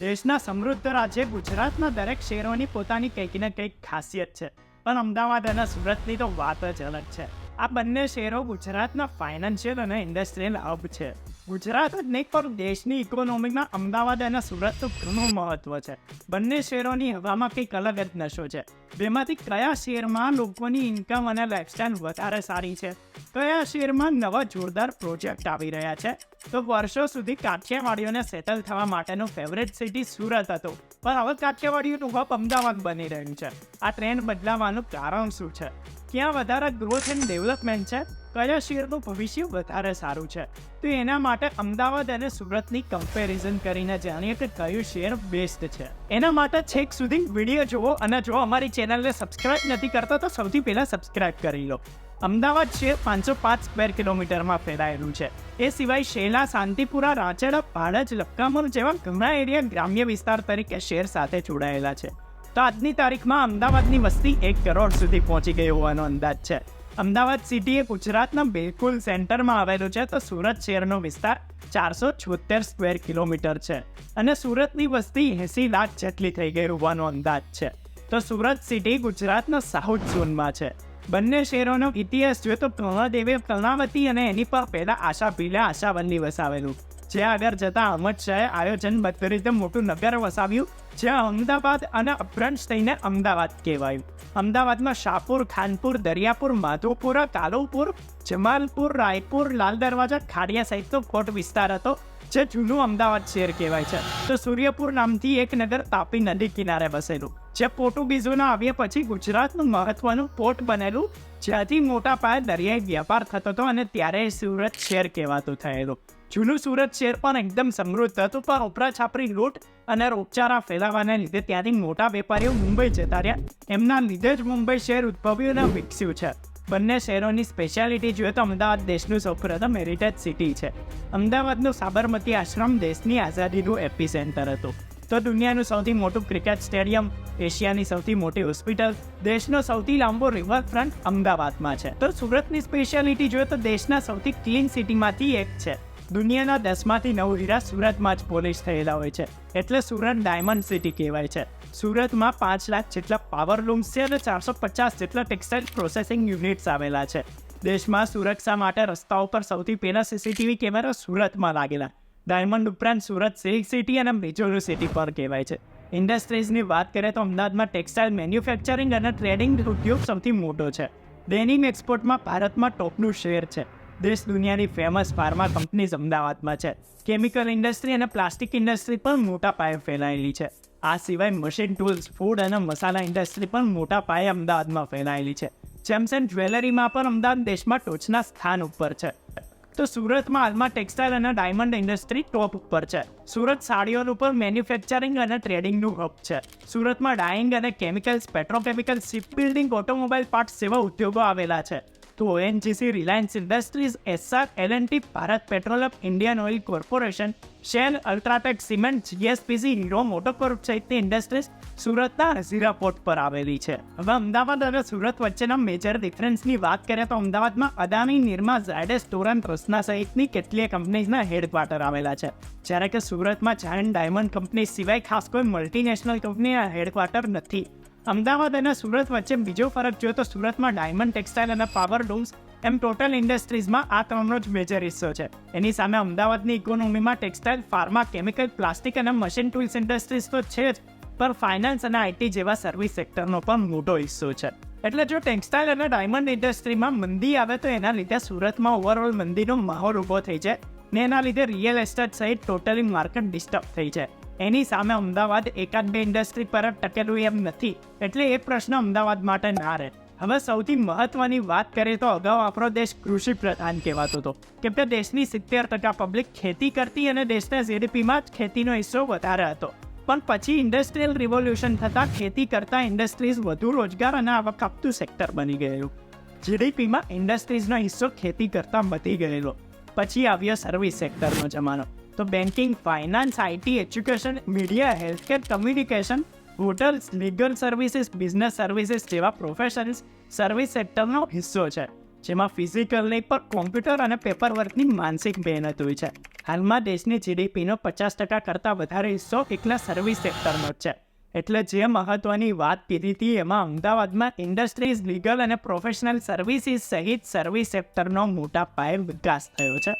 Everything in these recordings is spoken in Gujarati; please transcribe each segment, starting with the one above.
દેશના સમૃદ્ધ રાજ્ય ગુજરાતના દરેક શહેરોની પોતાની કંઈક ને કંઈક ખાસિયત છે. પણ અમદાવાદ અને સુરતની તો વાત જ અલગ છે. આ બંને શહેરો ગુજરાતના ફાઇનાન્શિયલ અને ઇન્ડસ્ટ્રીયલ હબ છે. ગુજરાત જ નહીં, પણ દેશની ઇકોનોમીમાં અમદાવાદ અને સુરતનું ઘણું મહત્વ છે. બંને શહેરોની હવામાં કંઈક અલગ જ નશો છે. બેમાંથી કયા શહેરમાં લોકોની ઇન્કમ અને લાઇફસ્ટાઇલ વધારે સારી છે? કયા શહેરમાં નવા જોરદાર પ્રોજેક્ટ આવી રહ્યા છે? તો વર્ષો સુધી કાઠિયાવાડીઓને સેટલ થવા માટેનું ફેવરેટ સિટી સુરત હતો. પણ હવે કાઠિયાવાડીઓનું હબ અમદાવાદ બની રહ્યું છે. આ ટ્રેન્ડ બદલાવાનું કારણ શું છે? ક્યાં વધારે ગ્રોથ એન્ડ ડેવલપમેન્ટ છે. કયા શેરનું ભવિષ્ય વધારે સારું છે? તો એના માટે અમદાવાદ અને સુરતની કમ્પેરિઝન કરીને જાણીએ કે કયું શેર બેસ્ટ છે. એના માટે છેક સુધી વીડિયો જુઓ અને જો અમારી ચેનલને સબસ્ક્રાઇબ નથી કરતા, તો સૌથી પહેલાં સબસ્ક્રાઇબ કરી લો. અમદાવાદ શહેર પાંચસો પાંચ સ્ક્વેર કિલોમીટરમાં ફેલાયેલું છે. એ સિવાય શેલા, શાંતિપુરા રાંચેડા ભાડજ લક્કામર જેવા ઘણા એરિયા ગ્રામ્ય વિસ્તાર તરીકે શહેર સાથે જોડાયેલા છે. તો આજની તારીખમાં અમદાવાદની વસ્તી એક કરોડ સુધી પહોંચી ગઈ હોવાનો અંદાજ છે. અમદાવાદ સિટી એ ગુજરાતના બિલકુલ સેન્ટરમાં આવેલું છે તો સુરત શહેરનો વિસ્તાર ચારસો છોતેર સ્ક્વેર કિલોમીટર છે અને સુરતની વસ્તી એંસી લાખ જેટલી થઈ ગઈ હોવાનો અંદાજ છે. તો સુરત સિટી ગુજરાતના સાઉથ ઝોનમાં છે. બંને શહેરોનો ઇતિહાસ જોઈએ તો પ્રહલાદેવે કર્ણાવતી અને એની પર પહેલા આશા ભીલે આશાવલ્લી વસાવેલું જે આગળ જતા અહમદ શાહે આયોજનબદ્ધ રીતે મોટું નગર વસાવ્યું જે અમદાવાદ અને અભ્રંશ થઈને અમદાવાદ કહેવાયું. અમદાવાદમાં શાહપુર, ખાનપુર, દરિયાપુર, માધોપુરા, કાલુપુર, જમાલપુર, રાયપુર, લાલ દરવાજા, ખાડિયા સહિતનો કોટ વિસ્તાર હતો, જે જૂનું અમદાવાદ શહેર કહેવાય છે. તો સૂર્યપુર નામથી એક નગર તાપી નદી કિનારે વસેલું, જે પોર્ટુગીઝોના આવ્યા પછી ગુજરાતનું મહત્વનું પોર્ટ બનેલું, જ્યાંથી મોટા પાયે દરિયાઈ વ્યાપાર થતો હતો અને ત્યારે સુરત શહેર કહેવાતું થયેલું. જૂનું સુરત શહેર પણ એકદમ સમૃદ્ધ હતું, પણ ઉપરા છાપરી લૂંટ અને રોગચાળા ફેલાવાને લીધે ત્યાંથી મોટા વેપારીઓ મુંબઈ જતા રહ્યા. એમના લીધે જ મુંબઈ શહેર ઉદ્ભવ્યું અને વિકસ્યું છે. બંને શહેરોની સ્પેશિયાલિટી જોઈએ તો અમદાવાદ દેશનું સૌપ્રથમ હેરિટેજ સિટી છે. અમદાવાદનું સાબરમતી આશ્રમ દેશની આઝાદીનું એપી સેન્ટર હતું. તો દુનિયાનું સૌથી મોટું ક્રિકેટ સ્ટેડિયમ એશિયાની સૌથી મોટી હોસ્પિટલ દેશનો સૌથી લાંબો રિવરફ્રન્ટ અમદાવાદમાં છે. તો સુરતની સ્પેશિયાલિટી જોઈએ તો દેશના સૌથી ક્લીન સિટીમાંથી એક છે. દુનિયાના દસમાંથી નવ હીરા સુરતમાં જ પોલિશ થયેલા હોય છે. એટલે સુરત ડાયમંડ સિટી કહેવાય છે. સુરતમાં પાંચ લાખ જેટલા પાવર લૂમ્સ છે અને ચારસો પચાસ જેટલા ટેક્સટાઇલ પ્રોસેસિંગ યુનિટ્સ આવેલા છે. દેશમાં સુરક્ષા માટે રસ્તાઓ પર સૌથી પહેલા સીસીટીવી કેમેરા સુરતમાં લાગેલા. ડાયમંડ ઉપરાંત સુરત સિલ્ક સિટી અને મેજોરી સિટી પર કહેવાય છે. ઇન્ડસ્ટ્રીઝની વાત કરીએ તો અમદાવાદમાં ટેક્સટાઇલ મેન્યુફેક્ચરિંગ અને ટ્રેડિંગ ઉદ્યોગ સૌથી મોટો છે. ડેનિમ એક્સપોર્ટમાં ભારતમાં ટોપનું શેર છે. દેશ દુનિયાની ફેમસ ફાર્મા કંપનીઝ અમદાવાદમાં છે. કેમિકલ ઇન્ડસ્ટ્રી અને પ્લાસ્ટિક ઇન્ડસ્ટ્રી પણ મોટા પાયે ફેલાયેલી છે. આ સિવાય મશીન ટૂલ્સ ફૂડ અને મસાલા ઇન્ડસ્ટ્રી પણ મોટા પાયે અમદાવાદમાં ફેલાયેલી છે. જેમ્સ જ્વેલરીમાં પણ અમદાવાદ દેશમાં ટોચના સ્થાન ઉપર છે. તો સુરતમાં હાલમાં ટેક્સટાઇલ અને ડાયમંડ ઇન્ડસ્ટ્રી ટોપ ઉપર છે. સુરત સાડીઓનું ઉપર મેન્યુફેક્ચરિંગ અને ટ્રેડિંગનું હબ છે. સુરતમાં ડાઇંગ અને chemicals petrochemical ship building automobile parts જેવા ઉદ્યોગો આવેલા છે. તો ONGC Reliance industries Essar L N T Bharat petroleum Indian oil corporation, Shell, UltraTech cement GSPC Hero, MotoCorp સહિતની ઇન્ડસ્ટ્રીઝ સુરતના હઝીરા પોર્ટ પર આવેલી છે. હવે અમદાવાદ અને સુરત વચ્ચેના મેજર ડિફરન્સની વાત કરીએ તો અમદાવાદમાં અદાની નિર્મા, ઝાયડેસ ટોરન રસના સહિતની કેટલીય કંપનીઝના હેડક્વાર્ટર આવેલા છે. જ્યારે કે સુરતમાં જાયન્ટ ડાયમંડ કંપની સિવાય ખાસ કોઈ મલ્ટીનેશનલ કંપનીના હેડક્વાર્ટર નથી. અમદાવાદ અને સુરત વચ્ચે બીજો ફરક જોયો તો સુરતમાં ડાયમંડ ટેક્સટાઇલ અને પાવર લૂમ્સ એમ ટોટલ ઇન્ડસ્ટ્રીઝમાં આ ત્રણનો જ મેજર હિસ્સો છે. એની સામે અમદાવાદની ઇકોનોમીમાં ટેક્સટાઇલ, ફાર્મા, કેમિકલ, પ્લાસ્ટિક અને મશીન ટૂલ્સ ઇન્ડસ્ટ્રીઝ તો છે જ, પણ ફાઇનાન્સ અને આઈટી જેવા સર્વિસ સેક્ટરનો પણ મોટો હિસ્સો છે. એટલે જો ટેક્સટાઇલ અને ડાયમંડ ઇન્ડસ્ટ્રીમાં મંદી આવે તો એના લીધે સુરતમાં ઓવરઓલ મંદીનો માહોલ ઊભો થઈ છે ને એના લીધે રિયલ એસ્ટેટ સહિત ટોટલી માર્કેટ ડિસ્ટર્બ થઈ છે એની સામે અમદાવાદ એકાદ બે ઇન્ડસ્ટ્રી પર ટકેલું એમ નથી, એટલે એ પ્રશ્ન અમદાવાદ માટે ના રહે. હવે સૌથી મહત્વની વાત કરીએ તો અગાઉ આપણો દેશ કૃષિ પ્રધાન કહેવાતો હતો. કેમ કે દેશની સિત્તેર ટકા પબ્લિક ખેતી કરતી અને દેશના જીડીપીમાં જ ખેતીનો હિસ્સો વધારે હતો. પણ પછી ઇન્ડસ્ટ્રીયલ રિવોલ્યુશન થતાં ખેતી કરતા ઇન્ડસ્ટ્રીઝ વધુ રોજગાર અને આવક આપતું સેક્ટર બની ગયેલું. જીડીપીમાં ઇન્ડસ્ટ્રીઝનો હિસ્સો ખેતી કરતાં વધી ગયેલો. પછી આવ્યો સર્વિસ સેક્ટરનો જમાનો. તો banking finance IT education media healthcare communication hotels legal services business services જેવા પ્રોફેશન્સ સર્વિસ સેક્ટરનો હિસ્સો છે, જેમાં ફિઝિકલ નહીં, પણ કોમ્પ્યુટર અને પેપર વર્કની માનસિક મહેનત હોય છે. હાલમાં દેશની જીડીપીનો પચાસ ટકા કરતાં વધારે હિસ્સો એકલા સર્વિસ સેક્ટરનો જ છે. એટલે જે મહત્વની વાત કીધી હતી, એમાં અમદાવાદમાં ઇન્ડસ્ટ્રીઝ લીગલ અને પ્રોફેશનલ સર્વિસીસ સહિત સર્વિસ સેક્ટરનો મોટા પાયે વિકાસ થયો છે.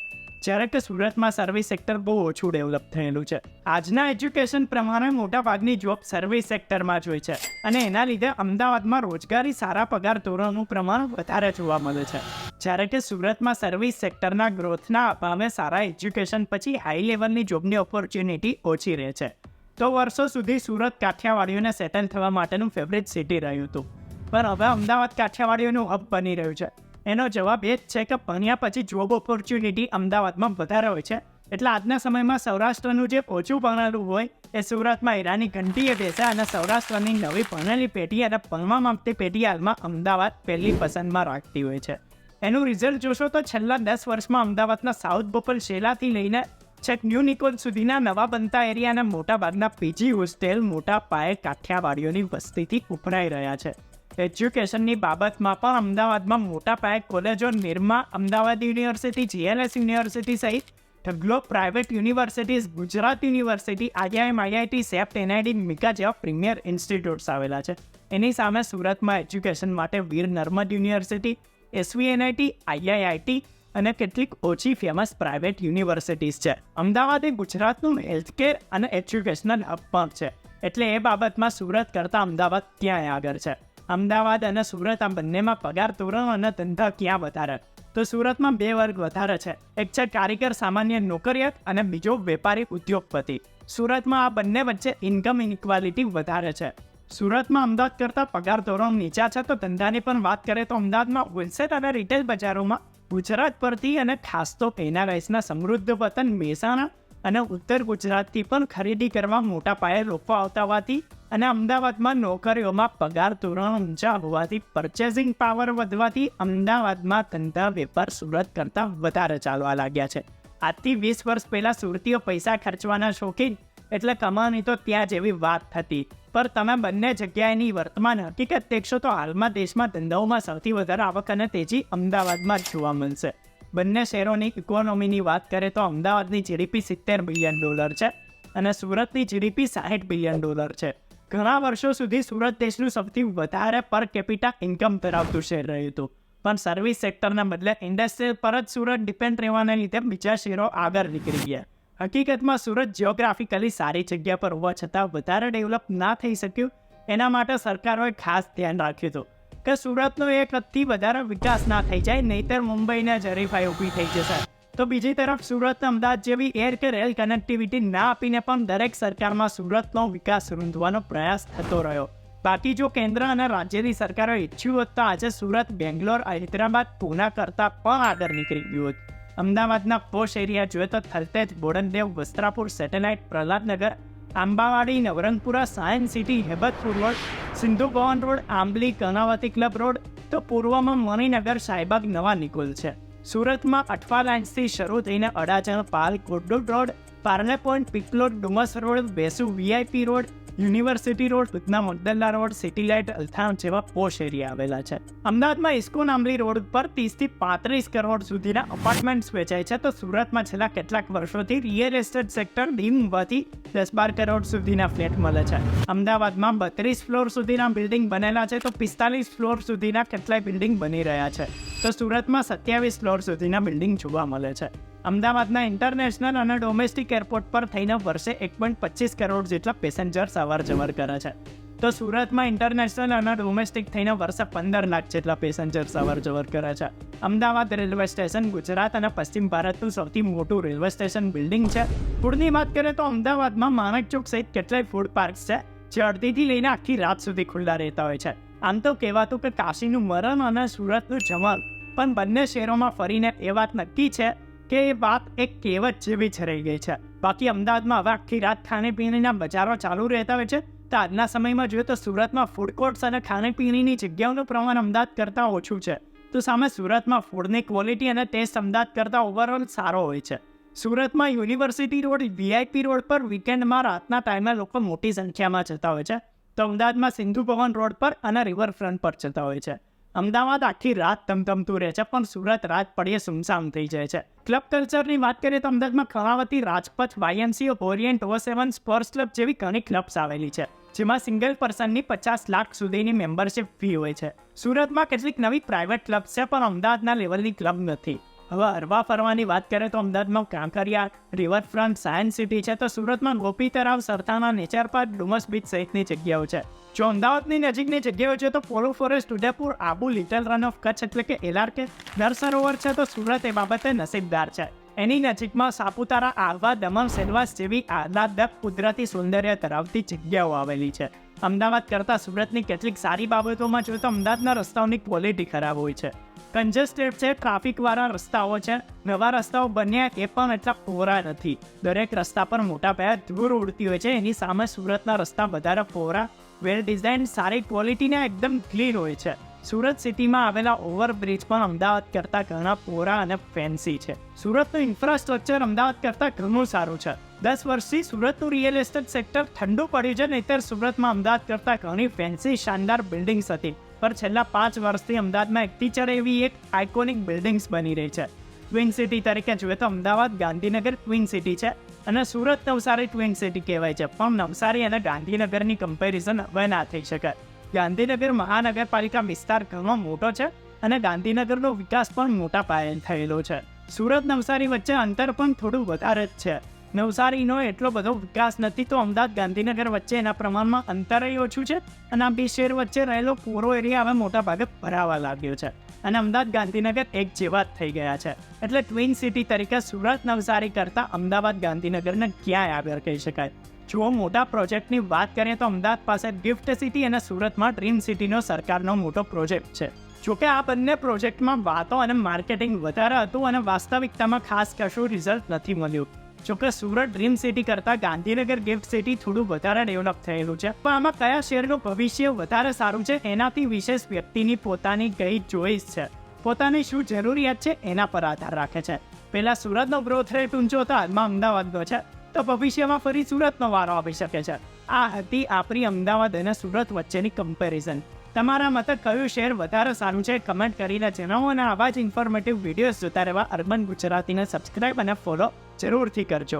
જ્યારે કે સુરતમાં સર્વિસ સેક્ટર બહુ ઓછું ડેવલપ થયેલું છે. આજના એજ્યુકેશન પ્રમાણે મોટાભાગની જોબ સર્વિસ સેક્ટરમાં જ હોય છે અને એના લીધે અમદાવાદમાં રોજગારી સારા પગાર ધોરણનું પ્રમાણ વધારે જોવા મળે છે. જ્યારે કે સુરતમાં સર્વિસ સેક્ટરના ગ્રોથના અભાવે સારા એજ્યુકેશન પછી હાઈ લેવલની જોબની ઓપોર્ચ્યુનિટી ઓછી રહે છે. તો વર્ષો સુધી સુરત કાઠિયાવાડીઓને સેટલ થવા માટેનું ફેવરેટ સિટી રહ્યું હતું. પણ હવે અમદાવાદ કાઠિયાવાડીઓનું હબ બની રહ્યું છે. એનો જવાબ એ જ છે કે ભણ્યા પછી જોબ ઓપોર્ચ્યુનિટી અમદાવાદમાં વધારે હોય છે. એટલે આજના સમયમાં સૌરાષ્ટ્રનું જે ઓછું ભણેલું હોય, એ સુરતમાં હીરાની ઘંટીએ બેસે અને સૌરાષ્ટ્રની નવી ભણેલી પેઢી અને ભણવા માંગતી પેઢી હાલમાં અમદાવાદ પહેલી પસંદમાં રાખતી હોય છે. એનું રિઝલ્ટ જોશો તો છેલ્લા દસ વર્ષમાં અમદાવાદના સાઉથ બોપલ શેલાથી લઈને છેક ન્યૂ નિકોલ સુધીના નવા બનતા એરિયાના મોટાભાગના પીજી હોસ્ટેલ, મોટા પાયે કાઠિયાવાડીઓની વસ્તીથી ઉભરાઈ રહ્યા છે. એજ્યુકેશનની બાબતમાં પણ અમદાવાદમાં મોટા પાયે કોલેજો Nirma, Ahmedabad university GLS university સહિત ઢગલો private universities Gujarat university IIM IIT CEPT NID MICA જેવા પ્રીમિયર ઇન્સ્ટિટ્યૂટ્સ આવેલા છે. એની સામે સુરતમાં એજ્યુકેશન માટે Veer Narmad university SV NIT IIIT અને કેટલીક ઓછી ફેમસ પ્રાઇવેટ યુનિવર્સિટીઝ છે. અમદાવાદ એ ગુજરાતનું હેલ્થકેર અને એજ્યુકેશનલ હબ પણ છે. એટલે એ બાબતમાં સુરત કરતાં અમદાવાદ ક્યાંય આગળ છે. અમદાવાદ અને સુરત આ બંનેમાં પગાર ધોરણ અને ધંધા ક્યાં વધારે? તો સુરતમાં બે વર્ગ વધારે છે. એક છે કારીગર સામાન્ય નોકરિયાત અને બીજો વેપારી ઉદ્યોગપતિ. સુરતમાં આ બંને વચ્ચે ઇન્કમ ઇનક્વાલિટી વધારે છે. સુરતમાં અમદાવાદ કરતાં પગાર ધોરણ નીચા છે તો ધંધાની પણ વાત કરીએ તો અમદાવાદમાં હોલસેલ અને રિટેલ બજારોમાં ગુજરાત પરથી અને ખાસ તો એનઆરઆઈસના સમૃદ્ધ વતન મહેસાણા અને ઉત્તર ગુજરાતથી પણ ખરીદી કરવા મોટા પાયે લોકો આવતા હોવાથી અને અમદાવાદમાં નોકરીઓમાં પગાર ધોરણ ઊંચા હોવાથી પરચેસિંગ પાવર વધવાથી અમદાવાદમાં ધંધા વેપાર સુરત કરતાં વધારે ચાલવા લાગ્યા છે. આજથી વીસ વર્ષ પહેલાં સુરતીઓ પૈસા ખર્ચવાના શોખીન એટલે કમાણી તો ત્યાં જેવી વાત થતી પર તમે બંને જગ્યાએની વર્તમાન હકીકત દેખશો તો હાલમાં દેશમાં ધંધાઓમાં સૌથી વધારે આવક અને તેજી અમદાવાદમાં જ જોવા મળશે. બંને શહેરોની ઇકોનોમીની વાત કરીએ તો અમદાવાદની જીડીપી સિત્તેર બિલિયન ડોલર છે અને સુરતની જીડીપી સાહીઠ બિલિયન ડોલર છે. ઘણા વર્ષો સુધી સુરત દેશનું સૌથી વધારે પર કેપિટા ઇન્કમ ધરાવતું શહેર રહ્યું હતું. પણ સર્વિસ સેક્ટરના બદલે ઇન્ડસ્ટ્રીયલ પર જ સુરત ડિપેન્ડ રહેવાને લીધે બીજા શહેરો આગળ નીકળી ગયા. હકીકતમાં સુરત જિયોગ્રાફિકલી સારી જગ્યા પર હોવા છતાં વધારે ડેવલપ ના થઈ શક્યું. એના માટે સરકારોએ ખાસ ધ્યાન રાખ્યું હતું. કે સુરતનો એક અતિ વધારે વિકાસ ના થઈ જાય, નહીતર મુંબઈને જરીફાઈ ઊભી થઈ જશે. તો બીજી તરફ સુરત અમદાવાદ જેવી એર કે રેલ કનેક્ટિવિટી ના આપીને પણ દરેક સરકારમાં સુરતનો વિકાસ રૂંધવાનો પ્રયાસ થતો રહ્યો. બાકી જો કેન્દ્ર અને રાજ્યની સરકારો ઈચ્છ્યું હોત તો આજે સુરત, બેંગ્લોર, હૈદરાબાદ, પૂના કરતાં પણ આગળ નીકળી ગયું હોત. અમદાવાદના પોશ એરિયા જોઈએ તો Thaltej, Bodakdev, Vastrapur, Satellite, Prahladnagar Ambawadi, Navrangpura Science City, Hebatpur road Sindhu Bhavan road, Ambli, Karnavati club road તો પૂર્વમાં મણિનગર સાઈબાગ નવા નિકુલ છે. સુરતમાં અઠવા લાઇન્સથી શરૂ થઈને Adajan Pal કોડોડ road, Parle point Piplod Dumas road, Vesu VIP road university road Udhna Magdalla road, city light, Althan જેવા પોશ એરિયા આવેલા છે. અમદાવાદમાં ઇસ્કોન આંબલી રોડ પર ત્રીસથી પાંત્રીસ કરોડ સુધીના અપાર્ટમેન્ટ્સ વેચાય છે. તો સુરતમાં છેલ્લા કેટલાક વર્ષોથી રિયલ એસ્ટેટ સેક્ટર હોવાથી દસ બાર કરોડ સુધીના ફ્લેટ મળે છે. અમદાવાદમાં બત્રીસ ફ્લોર સુધીના બિલ્ડિંગ બનેલા છે. તો પિસ્તાલીસ ફ્લોર સુધીના કેટલાય બિલ્ડિંગ બની રહ્યા છે. તો સુરતમાં સત્યાવીસ ફ્લોર સુધીના બિલ્ડિંગ જોવા મળે છે. અમદાવાદના ઇન્ટરનેશનલ અને ડોમેસ્ટિક એરપોર્ટ પર થઈને વર્ષે એક પોઈન્ટ પચીસ કરોડ જેટલા પેસેન્જર્સ અવર જવર કરે છે. તો સુરતમાં ઇન્ટરનેશનલ અને ડોમેસ્ટિક થઈને વર્ષે પંદર લાખ જેટલા પેસેન્જર્સ અવર જવર કરે છે. અમદાવાદ રેલવે સ્ટેશન, ગુજરાત અને પશ્ચિમ ભારતનું સૌથી મોટું રેલવે સ્ટેશન બિલ્ડિંગ છે. ફૂડની વાત કરીએ તો અમદાવાદમાં માણક ચોક સહિત કેટલાય ફૂડ પાર્ક્સ છે, જે અડધીથી લઈને આખી રાત સુધી ખુલ્લા રહેતા હોય છે. આમ તો કહેવાતું કે કાશીનું મરણ અને સુરતનું જમલ પણ બંને શહેરોમાં ફરીને એ વાત નક્કી છે કે એ વાત એક કહેવત જેવી જ રહી ગઈ છે. બાકી અમદાવાદમાં હવે આખી રાત ખાણીપીણીના બજારો ચાલુ રહેતા હોય છે. તો આજના સમયમાં જોઈએ તો સુરતમાં ફૂડ કોર્ટ્સ અને ખાણીપીણીની જગ્યાઓનું પ્રમાણ અમદાવાદ કરતાં ઓછું છે. તો સામે સુરતમાં ફૂડની ક્વોલિટી અને ટેસ્ટ અમદાવાદ કરતાં ઓવરઓલ સારો હોય છે. સુરતમાં યુનિવર્સિટી રોડ વીઆઈપી રોડ પર વીકેન્ડમાં રાતના ટાઈમે લોકો મોટી સંખ્યામાં જતા હોય છે. તો અમદાવાદમાં સિંધુ ભવન રોડ પર અને રિવરફ્રન્ટ પર જતા હોય છે. અમદાવાદ આખી રાત ધમધમતું રહે છે, પણ સુરત રાત પડીએ સુમસામ થઈ જાય છે. ક્લબ કલ્ચરની વાત કરીએ તો અમદાવાદમાં ખવાવતી Rajpath YMCA Orient O seven sports club જેવી ઘણી ક્લબ્સ આવેલી છે, જેમાં સિંગલ પર્સનની પચાસ લાખ સુધીની મેમ્બરશિપ ફી હોય છે. સુરતમાં કેટલીક નવી પ્રાઇવેટ ક્લબ છે, પણ અમદાવાદના લેવલની ક્લબ નથી. હવે હરવા ફરવાની વાત કરીએ તો અમદાવાદમાં કાંકરિયા રિવરફ્રન્ટ સાયન્સ સિટી છે તો સુરતમાં Gopi Talav Sarthana nature park Dumas beach સહિતની જગ્યાઓ છે. જો અમદાવાદની નજીકની જગ્યાઓ છે તો polo forest Udaipur Abu little Rann of Kutch એટલે કે એલઆરકે નર સરોવર છે તો સુરત એ બાબતે નસીબદાર છે. એની નજીકમાં સાપુતારા, આહવા, દમણ, સેલવાસ જેવી આહલાદક કુદરતી સૌંદર્ય ધરાવતી જગ્યાઓ આવેલી છે. અમદાવાદ કરતાં સુરતની કેટલીક સારી બાબતોમાં જોઈએ તો અમદાવાદના રસ્તાઓની ક્વોલિટી ખરાબ હોય છે. કન્જેસ્ટેડ છે ટ્રાફિકવાળા રસ્તાઓ છે. નવા રસ્તાઓ બન્યા એ પણ એટલા પહોળા નથી. દરેક રસ્તા પર મોટા પાયા ધૂળ ઉડતી હોય છે, એની સામે સુરતના રસ્તા વધારે પહોરા વેલ ડિઝાઇન સારી ક્વોલિટીના એકદમ ક્લીન હોય છે. સુરત સિટીમાં આવેલા ઓવરબ્રિજ પણ અમદાવાદ કરતાં ઘણા પહોરા અને ફેન્સી છે. સુરતનું ઇન્ફ્રાસ્ટ્રક્ચર અમદાવાદ કરતાં ઘણું સારું છે. દસ વર્ષથી સુરતનું રિયલ એસ્ટેટ સેક્ટર ઠંડુ પડ્યું છે, નહીતર સુરતમાં અમદાવાદ કરતાં ઘણી ફેન્સી શાનદાર બિલ્ડિંગ્સ હતી. પર છેલ્લા પાંચ વર્ષથી અમદાવાદમાં એક ટીચર એવી એક આઇકોનિક બિલ્ડિંગ્સ બની રહી છે. ટ્વિન સિટી તરીકે જોઈએ તો અમદાવાદ ગાંધીનગર ટ્વિન સિટી છે અને સુરત નવસારી ટ્વિન સિટી કહેવાય છે. પણ નવસારી અને ગાંધીનગરની કમ્પેરિઝન હવે ના થઈ શકે. ગાંધીનગર મહાનગરપાલિકા વિસ્તાર ઘણો મોટો છે અને ગાંધીનગરનો વિકાસ પણ મોટા પાયે થયેલો છે. સુરત નવસારી વચ્ચે અંતર પણ થોડું વધારે જ છે. નવસારીનો એટલો બધો વિકાસ નથી તો અમદાવાદ ગાંધીનગર વચ્ચે એના પ્રમાણમાં અંતરય ઓછું છે અને આ બે શહેર વચ્ચે રહેલો પૂરો એરિયા હવે મોટા ભાગે ભરાવા લાગ્યો છે અને અમદાવાદ ગાંધીનગર એક જેવા જ થઈ ગયા છે. એટલે ટ્વિન સિટી તરીકે સુરત નવસારી કરતાં અમદાવાદ ગાંધીનગરને ક્યાંય આગળ કહી શકાય. જો મોટા પ્રોજેક્ટની વાત કરીએ તો અમદાવાદ પાસે ગિફ્ટ સિટી અને સુરતમાં ડ્રીમ સિટીનો સરકારનો મોટો પ્રોજેક્ટ છે. જોકે આ બંને પ્રોજેક્ટમાં વાતો અને માર્કેટિંગ વધારે હતું અને વાસ્તવિકતામાં ખાસ કશું રિઝલ્ટ નથી મળ્યું. જોકે સુરત ડ્રીમ સિટી કરતાં ગાંધીનગર ગિફ્ટ સિટી થોડું વધારે ડેવલપ થયેલું છે. પણ આમાં કયા શહેરનું ભવિષ્ય વધારે સારું છે એનાથી વિશેષ વ્યક્તિની પોતાની ગઈ ચોઈસ છે? પોતાની શું જરૂરિયાત છે એના પર આધાર રાખે છે. પહેલાં સુરતનો ગ્રોથ રેટ ઊંચો હતો હાલમાં અમદાવાદનો છે. તો ભવિષ્યમાં ફરી સુરતનો વારો આવી શકે છે. આ હતી આપણી અમદાવાદ અને સુરત વચ્ચેની કમ્પેરિઝન તમારા મતે કયું શહેર વધારે સારું છે? કમેન્ટ કરીને જણાવો અને આવા જ ઇન્ફોર્મેટિવ વિડીયોઝ જોતા રહેવા અર્બન ગુજરાતીને સબસ્ક્રાઇબ અને ફોલો જરૂરથી કરજો.